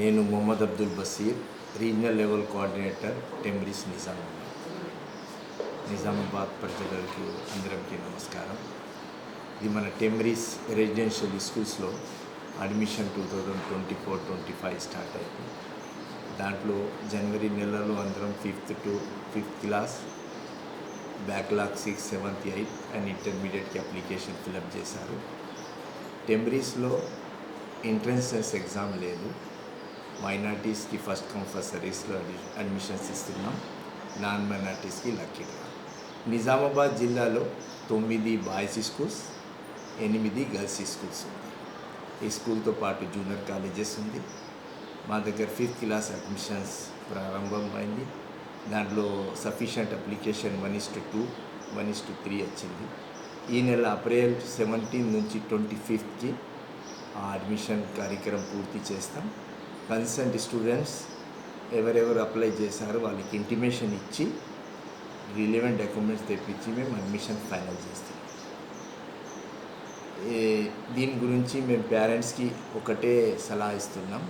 నేను Mohammed Abdul Baseer regional level coordinator TMREIS Nizamabad. Nizamabad ప్రజలకి అందరికీ నమస్కారం. ఇది మన టెంబ్రిస్ రెసిడెన్షియల్ స్కూల్స్లో admission two thousand twenty four twenty five start అయింది. దాంట్లో జనవరి నెలలో అందరం fifth to fifth class backlog six seventh eighth and ఇంటర్మీడియట్కి application fill up చేశారు. టెంబ్రీస్లో ఎంట్రన్సెస్ ఎగ్జామ్ లేదు. మైనార్టీస్కి ఫస్ట్ కమ్ ఫస్ట్ సర్వీస్లో అడ్మిషన్స్ ఇస్తున్నాం. నాన్ మైనార్టీస్కి లక్కీ డ్రా. నిజామాబాద్ జిల్లాలో తొమ్మిది బాయ్స్ స్కూల్స్ ఎనిమిది గర్ల్స్ స్కూల్స్ ఉంది ఈ స్కూల్తో పాటు జూనియర్ కాలేజెస్ ఉంది. మా దగ్గర ఫిఫ్త్ క్లాస్ అడ్మిషన్స్ ప్రారంభమైంది. దాంట్లో sufficient application one is to two one is to three వచ్చింది. ఈ నెల ఏప్రిల్ సెవెంటీన్ నుంచి ట్వంటీ ఫిఫ్త్కి ఆ అడ్మిషన్ కార్యక్రమం పూర్తి చేస్తాం. కన్సల్ట్ స్టూడెంట్స్ ఎవరెవరు అప్లై చేశారో వాళ్ళకి ఇంటిమేషన్ ఇచ్చి రిలవెంట్ డాక్యుమెంట్స్ తెప్పించి మేము అడ్మిషన్ ఫైనల్ చేస్తాం. దీని గురించి మేము పేరెంట్స్కి ఒకటే సలహా ఇస్తున్నాం.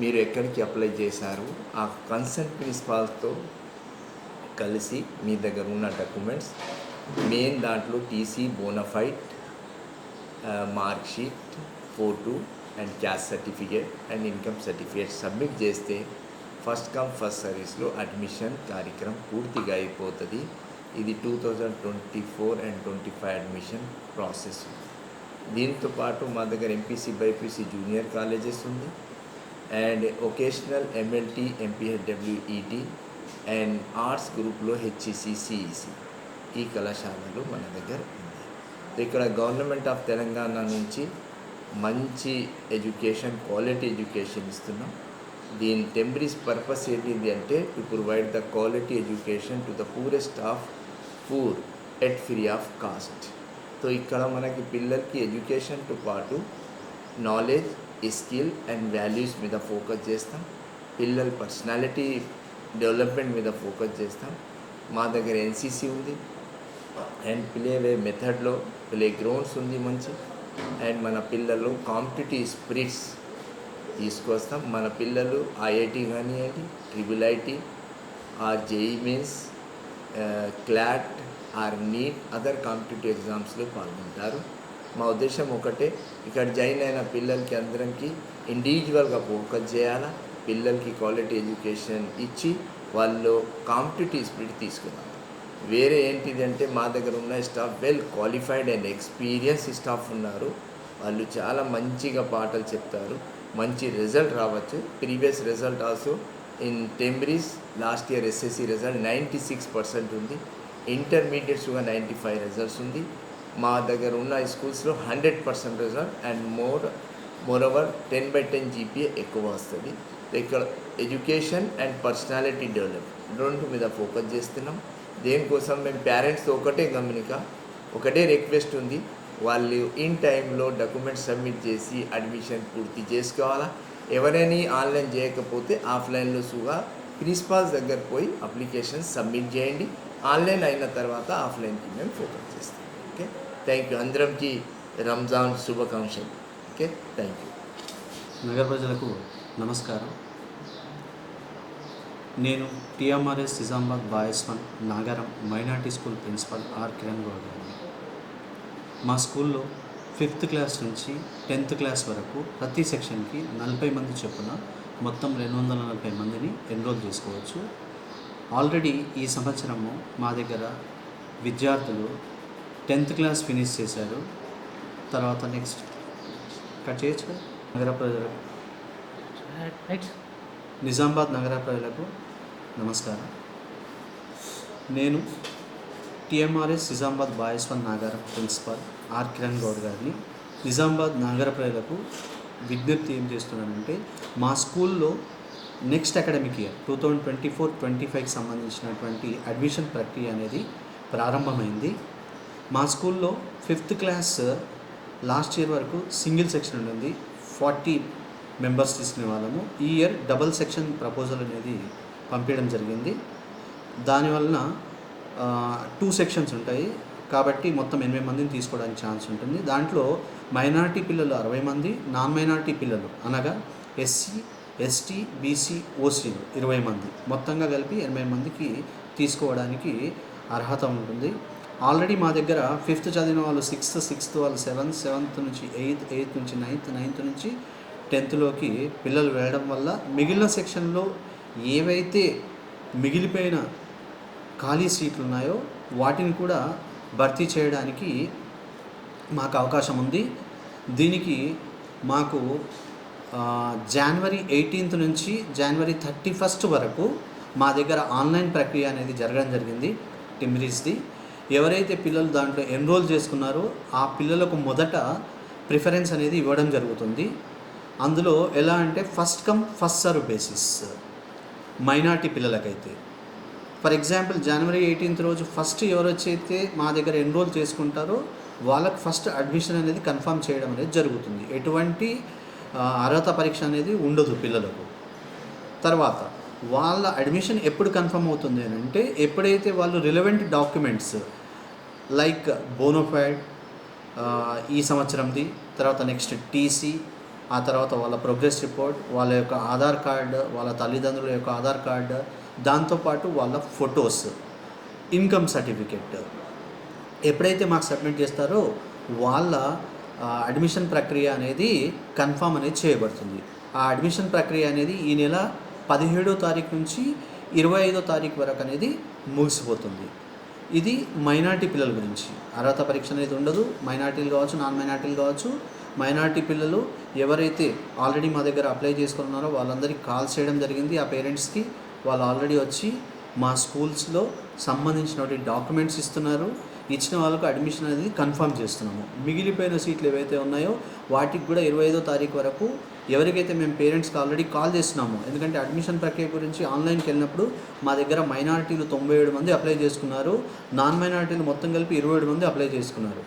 మీరు ఎక్కడికి అప్లై చేశారు? ఆ కన్సర్న్ ప్రిన్సిపాల్తో కలిసి మీ దగ్గర ఉన్న డాక్యుమెంట్స్ మెయిన్ దాంట్లో TC bonafide marksheet photo and caste certificate and income certificate submit చేస్తే ఫస్ట్ కమ్ ఫస్ట్ సర్వీస్లో అడ్మిషన్ కార్యక్రమం పూర్తిగా అయిపోతుంది. ఇది two thousand twenty four and twenty five admission process దీంతో పాటు మా దగ్గర ఎంపీసీ బైపీసీ జూనియర్ కాలేజెస్ ఉంది. And vocational MLT MPHWET and arts గ్రూప్లో హెచ్ఈసి సిఈసి ఈ కళాశాలలు మన దగ్గర ఉంది ఇక్కడ గవర్నమెంట్ ఆఫ్ తెలంగాణ నుంచి మంచి ఎడ్యుకేషన్ క్వాలిటీ ఎడ్యుకేషన్ ఇస్తున్నాం. దీని టెంపరీస్ పర్పస్ ఏంటిది అంటే to provide the quality education to the poorest of poor at free of cost. So ఇక్కడ మనకి పిల్లలకి ఎడ్యుకేషన్తో పాటు నాలెడ్జ్ స్కిల్ అండ్ వాల్యూస్ మీద ఫోకస్ చేస్తాం. పిల్లల పర్సనాలిటీ డెవలప్మెంట్ మీద ఫోకస్ చేస్తాం. మా దగ్గర ఎన్సీసీ ఉంది. అండ్ ప్లే వే మెథడ్లో ప్లే గ్రౌండ్స్ ఉంది మంచి. అండ్ మన పిల్లలు కాంపిటేటివ్ స్పిరిట్స్ తీసుకొస్తాం. మన పిల్లలు ఐఐటి కానివ్వండి triple IT or JEE mains CLAT or NEET other competitive ఎగ్జామ్స్లో పాల్గొంటారు. మా ఉద్దేశం ఒకటే ఇక్కడ జాయిన్ అయిన పిల్లలకి అందరికి ఇండివిజువల్గా ఫోకస్ చేయాలా? పిల్లలకి క్వాలిటీ ఎడ్యుకేషన్ ఇచ్చి వాళ్ళు కాంపిటేటివ్ స్పిరిట్ తీసుకున్నారు వేరే ఏంటిది అంటే మా దగ్గర ఉన్న staff well qualified and experience staff ఉన్నారు. వాళ్ళు చాలా మంచిగా పాటలు చెప్తారు. మంచి రిజల్ట్ రావచ్చు. Previous result also in TMREIS last year SSC result ninety six percent ఉంది. ఇంటర్మీడియట్స్గా నైంటీ ఫైవ్ రిజల్ట్స్ ఉంది. మా దగ్గర ఉన్న స్కూల్స్లో hundred percent result and more more over ten by ten GPA ఎక్కువ వస్తుంది. ఇక్కడ ఎడ్యుకేషన్ అండ్ పర్సనాలిటీ డెవలప్ రెండు మీద ఫోకస్ చేస్తున్నాం. దేనికోసం మేము పేరెంట్స్తో ఒకటే గమనిక ఒకటే రిక్వెస్ట్ ఉంది. వాళ్ళు ఇన్ టైంలో డాక్యుమెంట్స్ సబ్మిట్ చేసి అడ్మిషన్ పూర్తి చేసుకోవాలా? ఎవరైనా ఆన్లైన్ చేయకపోతే ఆఫ్లైన్లో సుగా ప్రిన్సిపాల్స్ దగ్గర పోయి అప్లికేషన్ సబ్మిట్ చేయండి. ఆన్లైన్ అయిన తర్వాత ఆఫ్లైన్కి మేము ఫోకస్ చేస్తాం. ఓకే? థ్యాంక్ యూ అందరంకి రంజాన్ శుభాకాంక్షలు. ఓకే? థ్యాంక్ యూ నగర ప్రజలకు నమస్కారం. నేను TMRS Nizamabad boys one Nagaram minority school principal R Kiran Goud గారిని. మా స్కూల్లో ఫిఫ్త్ క్లాస్ నుంచి టెన్త్ క్లాస్ వరకు ప్రతి సెక్షన్కి నలభై మంది చొప్పున మొత్తం రెండు వందల నలభై మందిని ఎన్రోల్ చేసుకోవచ్చు. ఆల్రెడీ ఈ సంవత్సరము మా దగ్గర విద్యార్థులు టెన్త్ క్లాస్ ఫినిష్ చేశారు. తర్వాత నెక్స్ట్ కట్ చేయొచ్చు నగర ప్రజలకు. నిజామాబాద్ నగర ప్రజలకు నమస్కారం. నేను TMRS Nizamabad boys one Nagaram principal R Kiran Goud గారిని. నిజామాబాద్ నగర ప్రజలకు విజ్ఞప్తి ఏం చేస్తున్నానంటే మా స్కూల్లో next academic year two thousand twenty four twenty ఫైవ్కి సంబంధించినటువంటి అడ్మిషన్ ప్రక్రియ అనేది ప్రారంభమైంది. మా స్కూల్లో ఫిఫ్త్ క్లాస్ లాస్ట్ ఇయర్ వరకు సింగిల్ సెక్షన్ ఉండింది. ఫార్టీ మెంబర్స్ తీసుకునే వాళ్ళము. ఈ ఇయర్ డబల్ సెక్షన్ ప్రపోజల్ అనేది పంపించడం జరిగింది. దానివలన టూ సెక్షన్స్ ఉంటాయి. కాబట్టి మొత్తం ఎనభై మందిని తీసుకోవడానికి ఛాన్స్ ఉంటుంది. దాంట్లో మైనారిటీ పిల్లలు అరవై మంది నాన్ మైనారిటీ పిల్లలు అనగా ఎస్సీ ఎస్టీ బీసీ ఓసీలు ఇరవై మంది. మొత్తంగా కలిపి ఎనభై మందికి తీసుకోవడానికి అర్హత ఉంటుంది. ఆల్రెడీ మా దగ్గర ఫిఫ్త్ చదివిన వాళ్ళు సిక్స్త్ సిక్స్త్ వాళ్ళు సెవెంత్ సెవెంత్ నుంచి ఎయిత్ ఎయిత్ నుంచి నైన్త్ నైన్త్ నుంచి టెన్త్లోకి పిల్లలు వెళ్ళడం వల్ల మిగిలిన సెక్షన్లో ఏవైతే మిగిలిపోయిన ఖాళీ సీట్లు ఉన్నాయో వాటిని కూడా భర్తీ చేయడానికి మాకు అవకాశం ఉంది. దీనికి మాకు జనవరి ఎయిటీన్త్ నుంచి జనవరి థర్టీ ఫస్ట్ వరకు మా దగ్గర ఆన్లైన్ ప్రక్రియ అనేది జరగడం జరిగింది టిమ్రీస్ది ఎవరైతే పిల్లలు దాంట్లో ఎన్రోల్ చేసుకున్నారో ఆ పిల్లలకు మొదట ప్రిఫరెన్స్ అనేది ఇవ్వడం జరుగుతుంది. అందులో ఎలా అంటే first come first serve basis minority పిల్లలకైతే. ఫర్ ఎగ్జాంపుల్ జనవరి ఎయిటీన్త్ రోజు ఫస్ట్ ఎవరొచ్చైతే మా దగ్గర ఎన్రోల్ చేసుకుంటారో వాళ్ళకి ఫస్ట్ అడ్మిషన్ అనేది కన్ఫర్మ్ చేయడం అనేది జరుగుతుంది. ఎటువంటి అర్హత పరీక్ష అనేది ఉండదు పిల్లలకు. తర్వాత వాళ్ళ అడ్మిషన్ ఎప్పుడు కన్ఫర్మ్ అవుతుంది అని అంటే ఎప్పుడైతే వాళ్ళు రిలవెంట్ డాక్యుమెంట్స్ లైక్ బోనోఫైడ్ ఈ సంవత్సరంది తర్వాత నెక్స్ట్ టీసీ ఆ తర్వాత వాళ్ళ ప్రోగ్రెస్ రిపోర్ట్ వాళ్ళ యొక్క ఆధార్ కార్డ్ వాళ్ళ తల్లిదండ్రుల యొక్క ఆధార్ కార్డ్ దాంతోపాటు వాళ్ళ ఫొటోస్ ఇన్కమ్ సర్టిఫికెట్ ఎప్పుడైతే మాకు సబ్మిట్ చేస్తారో వాళ్ళ అడ్మిషన్ ప్రక్రియ అనేది కన్ఫామ్ అనేది చేయబడుతుంది. ఆ అడ్మిషన్ ప్రక్రియ అనేది ఈ నెల పదిహేడో తారీఖు నుంచి ఇరవై ఐదో తారీఖు వరకు అనేది ముగిసిపోతుంది. ఇది మైనార్టీ పిల్లల గురించి. అర్హత పరీక్ష అనేది ఉండదు. మైనార్టీలు కావచ్చు నాన్ మైనార్టీలు కావచ్చు మైనార్టీ పిల్లలు ఎవరైతే ఆల్రెడీ మా దగ్గర అప్లై చేసుకున్నారో వాళ్ళందరికీ కాల్ చేయడం జరిగింది. ఆ పేరెంట్స్కి వాళ్ళు ఆల్రెడీ వచ్చి మా స్కూల్స్లో సంబంధించినటువంటి డాక్యుమెంట్స్ ఇస్తున్నారు. ఇచ్చిన వాళ్ళకు అడ్మిషన్ అనేది కన్ఫర్మ్ చేస్తున్నాము. మిగిలిపోయిన సీట్లు ఏవైతే ఉన్నాయో వాటికి కూడా ఇరవై ఐదో తారీఖు వరకు ఎవరికైతే మేము పేరెంట్స్కి ఆల్రెడీ కాల్ చేస్తున్నాము ఎందుకంటే అడ్మిషన్ ప్రక్రియ గురించి ఆన్లైన్కి వెళ్ళినప్పుడు మా దగ్గర మైనారిటీలు తొంభై ఏడు మంది అప్లై చేసుకున్నారు. నాన్ మైనారిటీలు మొత్తం కలిపి ఇరవై ఏడు మంది అప్లై చేసుకున్నారు.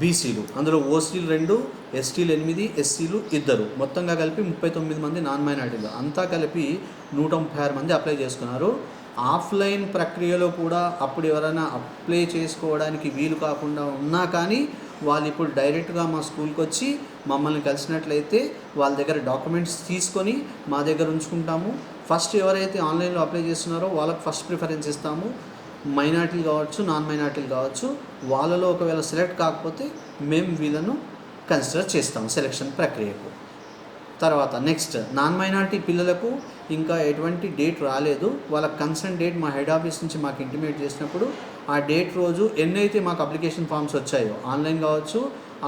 బీసీలు అందులో ఓసీలు రెండు ఎస్టీలు ఎనిమిది ఎస్సీలు ఇద్దరు. మొత్తంగా కలిపి ముప్పై తొమ్మిది మంది నాన్ మైనార్టీలు. అంతా కలిపి నూట ముప్పై ఆరు మంది అప్లై చేసుకున్నారు. ఆఫ్లైన్ ప్రక్రియలో కూడా అప్పుడు ఎవరైనా అప్లై చేసుకోవడానికి వీలు కాకుండా ఉన్నా కానీ వాళ్ళు ఇప్పుడు డైరెక్ట్గా మా స్కూల్కి వచ్చి మమ్మల్ని కలిసినట్లయితే వాళ్ళ దగ్గర డాక్యుమెంట్స్ తీసుకొని మా దగ్గర ఉంచుకుంటాము. ఫస్ట్ ఎవరైతే ఆన్లైన్లో అప్లై చేస్తున్నారో వాళ్ళకి ఫస్ట్ ప్రిఫరెన్స్ ఇస్తాము. మైనార్టీలు కావచ్చు నాన్ మైనార్టీలు కావచ్చు వాళ్ళలో ఒకవేళ సెలెక్ట్ కాకపోతే మేము వీళ్ళను కన్సిడర్ చేస్తాము సెలెక్షన్ ప్రక్రియకు. తర్వాత నెక్స్ట్ నాన్ మైనార్టీ పిల్లలకు ఇంకా ఎటువంటి డేట్ రాలేదు. వాళ్ళ కన్సర్న్ డేట్ మా హెడ్ ఆఫీస్ నుంచి మాకు ఇంటిమేట్ చేసినప్పుడు ఆ డేట్ రోజు ఎన్నైతే మాకు అప్లికేషన్ ఫామ్స్ వచ్చాయో ఆన్లైన్ కావచ్చు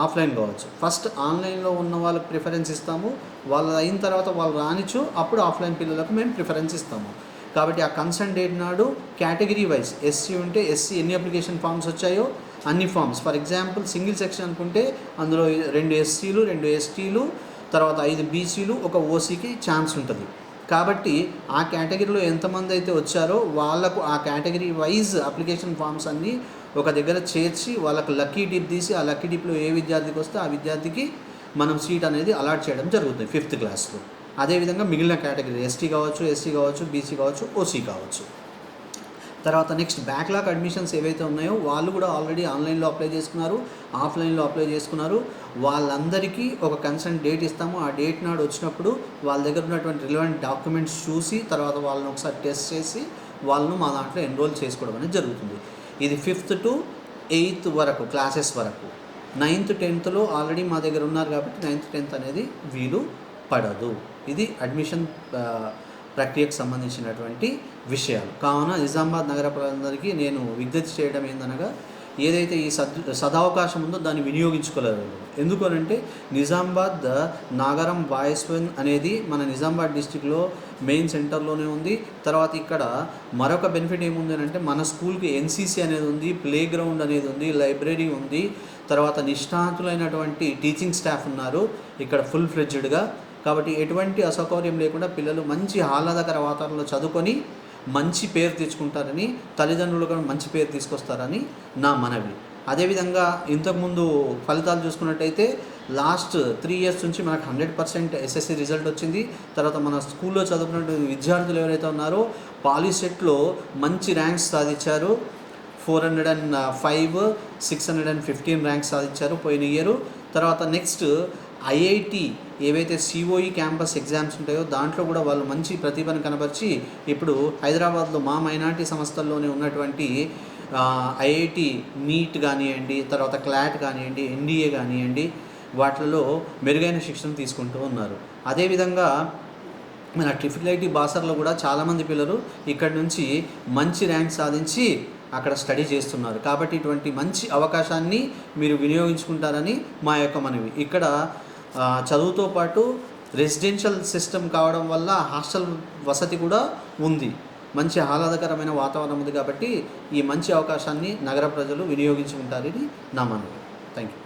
ఆఫ్లైన్ కావచ్చు ఫస్ట్ ఆన్లైన్లో ఉన్న వాళ్ళకి ప్రిఫరెన్స్ ఇస్తాము. వాళ్ళు అయిన తర్వాత వాళ్ళు రానిచ్చు అప్పుడు ఆఫ్లైన్ పిల్లలకు మేము ప్రిఫరెన్స్ ఇస్తాము. కాబట్టి ఆ కన్సర్న్ డేట్ నాడు కేటగిరీ వైజ్ ఎస్సీ ఉంటే ఎస్సీ ఎన్ని అప్లికేషన్ ఫామ్స్ వచ్చాయో అన్ని forms for example single section అనుకుంటే అందులో రెండు ఎస్సీలు రెండు ఎస్టీలు తర్వాత ఐదు బీసీలు ఒక ఓసీకి ఛాన్స్ ఉంటుంది. కాబట్టి ఆ కేటగిరీలో ఎంతమంది అయితే వచ్చారో వాళ్ళకు ఆ కేటగిరీ వైజ్ అప్లికేషన్ ఫామ్స్ అన్నీ ఒక దగ్గర చేర్చి వాళ్ళకు లక్కీ డిప్ తీసి ఆ లక్కీ డిప్లో ఏ విద్యార్థికి వస్తే ఆ విద్యార్థికి మనం సీట్ అనేది అలాట్ చేయడం జరుగుతుంది ఫిఫ్త్ క్లాస్లో అదేవిధంగా మిగిలిన కేటగిరీ ఎస్టీ కావచ్చు ఎస్సీ కావచ్చు బీసీ కావచ్చు ఓసీ కావచ్చు. తర్వాత నెక్స్ట్ బ్యాక్లాగ్ అడ్మిషన్స్ ఏవైతే ఉన్నాయో వాళ్ళు కూడా ఆల్రెడీ ఆన్లైన్లో అప్లై చేసుకున్నారు ఆఫ్లైన్లో అప్లై చేసుకున్నారు. వాళ్ళందరికీ ఒక కన్సర్న్ డేట్ ఇస్తాము. ఆ డేట్ నాడు వచ్చినప్పుడు వాళ్ళ దగ్గర ఉన్నటువంటి రిలవెంట్ డాక్యుమెంట్స్ చూసి తర్వాత వాళ్ళని ఒకసారి టెస్ట్ చేసి వాళ్ళను మా దాంట్లో ఎన్రోల్ చేసుకోవడం అనేది జరుగుతుంది. ఇది ఫిఫ్త్ టు ఎయిత్ వరకు క్లాసెస్ వరకు. నైన్త్ టెన్త్లో ఆల్రెడీ మా దగ్గర ఉన్నారు కాబట్టి నైన్త్ టెన్త్ అనేది వీలు పడదు. ఇది అడ్మిషన్ ప్రక్రియకు సంబంధించినటువంటి విషయాలు. కావున నిజామాబాద్ నగర ప్రజలందరికీ నేను విజ్ఞప్తి చేయడం ఏందనగా ఏదైతే ఈ సద్ సదావకాశం ఉందో దాన్ని వినియోగించుకోలేదు. ఎందుకనంటే నిజామాబాద్ నాగరం బాయస్వన్ అనేది మన నిజామాబాద్ డిస్టిక్లో మెయిన్ సెంటర్లోనే ఉంది. తర్వాత ఇక్కడ మరొక బెనిఫిట్ ఏముంది అంటే మన స్కూల్కి ఎన్సీసీ అనేది ఉంది ప్లే గ్రౌండ్ అనేది ఉంది లైబ్రరీ ఉంది. తర్వాత నిష్ణాతులైనటువంటి టీచింగ్ స్టాఫ్ ఉన్నారు. ఇక్కడ ఫుల్ ఫ్లెడ్జ్డ్గా కాబట్టి ఎటువంటి అసౌకర్యం లేకుండా పిల్లలు మంచి ఆహ్లాదకర వాతావరణంలో చదువుకొని మంచి పేరు తెచ్చుకుంటారని తల్లిదండ్రులు కూడా మంచి పేరు తీసుకొస్తారని నా మనవి. అదేవిధంగా ఇంతకుముందు ఫలితాలు చూసుకున్నట్టయితే లాస్ట్ త్రీ ఇయర్స్ నుంచి మనకు హండ్రెడ్ పర్సెంట్ ఎస్ఎస్సి రిజల్ట్ వచ్చింది. తర్వాత మన స్కూల్లో చదువుకున్న విద్యార్థులు ఎవరైతే ఉన్నారో పాలిసెట్లో మంచి ర్యాంక్స్ సాధించారు. Four hundred and five six hundred and fifteen ranks సాధించారు పోయిన ఇయర్. తర్వాత నెక్స్ట్ ఐఐటి ఏవైతే సిఓఈ క్యాంపస్ ఎగ్జామ్స్ ఉంటాయో దాంట్లో కూడా వాళ్ళు మంచి ప్రతిభను కనపరిచి ఇప్పుడు హైదరాబాద్లో మా మైనార్టీ సంస్థల్లోనే ఉన్నటువంటి ఐఐటి నీట్ కానివ్వండి తర్వాత క్లాట్ కానివ్వండి ఎన్డీఏ కానివ్వండి వాటిలో మెరుగైన శిక్షణ తీసుకుంటూ ఉన్నారు. అదేవిధంగా మన ట్రిపుల్ ఐటీ బాసర్లో కూడా చాలామంది పిల్లలు ఇక్కడ నుంచి మంచి ర్యాంక్ సాధించి అక్కడ స్టడీ చేస్తున్నారు. కాబట్టి ఇటువంటి మంచి అవకాశాన్ని మీరు వినియోగించుకుంటారని మా యొక్క మనవి. ఇక్కడ చదువుతో పాటు రెసిడెన్షియల్ సిస్టమ్ కావడం వల్ల హాస్టల్ వసతి కూడా ఉంది. మంచి ఆహ్లాదకరమైన వాతావరణం ఉంది కాబట్టి ఈ మంచి అవకాశాన్ని నగర ప్రజలు వినియోగించుకుంటారని నా మనవి. థ్యాంక్ యూ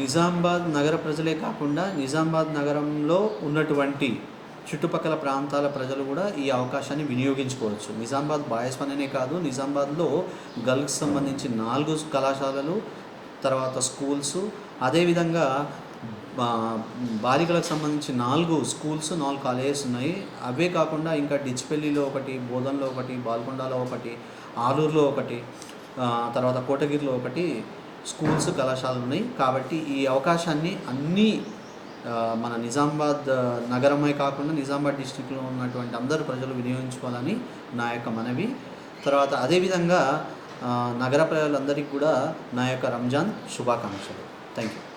నిజామాబాద్ నగర ప్రజలే కాకుండా నిజామాబాద్ నగరంలో ఉన్నటువంటి చుట్టుపక్కల ప్రాంతాల ప్రజలు కూడా ఈ అవకాశాన్ని వినియోగించుకోవచ్చు. నిజామాబాద్ బాయ్స్ పనినే కాదు నిజామాబాద్లో గర్ల్స్ సంబంధించి నాలుగు కళాశాలలు తర్వాత స్కూల్స్ అదేవిధంగా బా బాలికలకు సంబంధించి నాలుగు స్కూల్స్ నాలుగు కాలేజెస్ ఉన్నాయి. అవే కాకుండా ఇంకా డిచ్పెల్లిలో ఒకటి బోధన్లో ఒకటి బాల్కొండలో ఒకటి ఆలూరులో ఒకటి తర్వాత కోటగిరిలో ఒకటి స్కూల్స్ కళాశాలలు ఉన్నాయి. కాబట్టి ఈ అవకాశాన్ని అన్నీ మన నిజామాబాద్ నగరమే కాకుండా నిజామాబాద్ డిస్టిక్లో ఉన్నటువంటి అందరు ప్రజలు వినియోగించుకోవాలని నా యొక్క మనవి. తర్వాత అదేవిధంగా నగర ప్రజలందరికీ కూడా నా యొక్క రంజాన్ శుభాకాంక్షలు. Thank you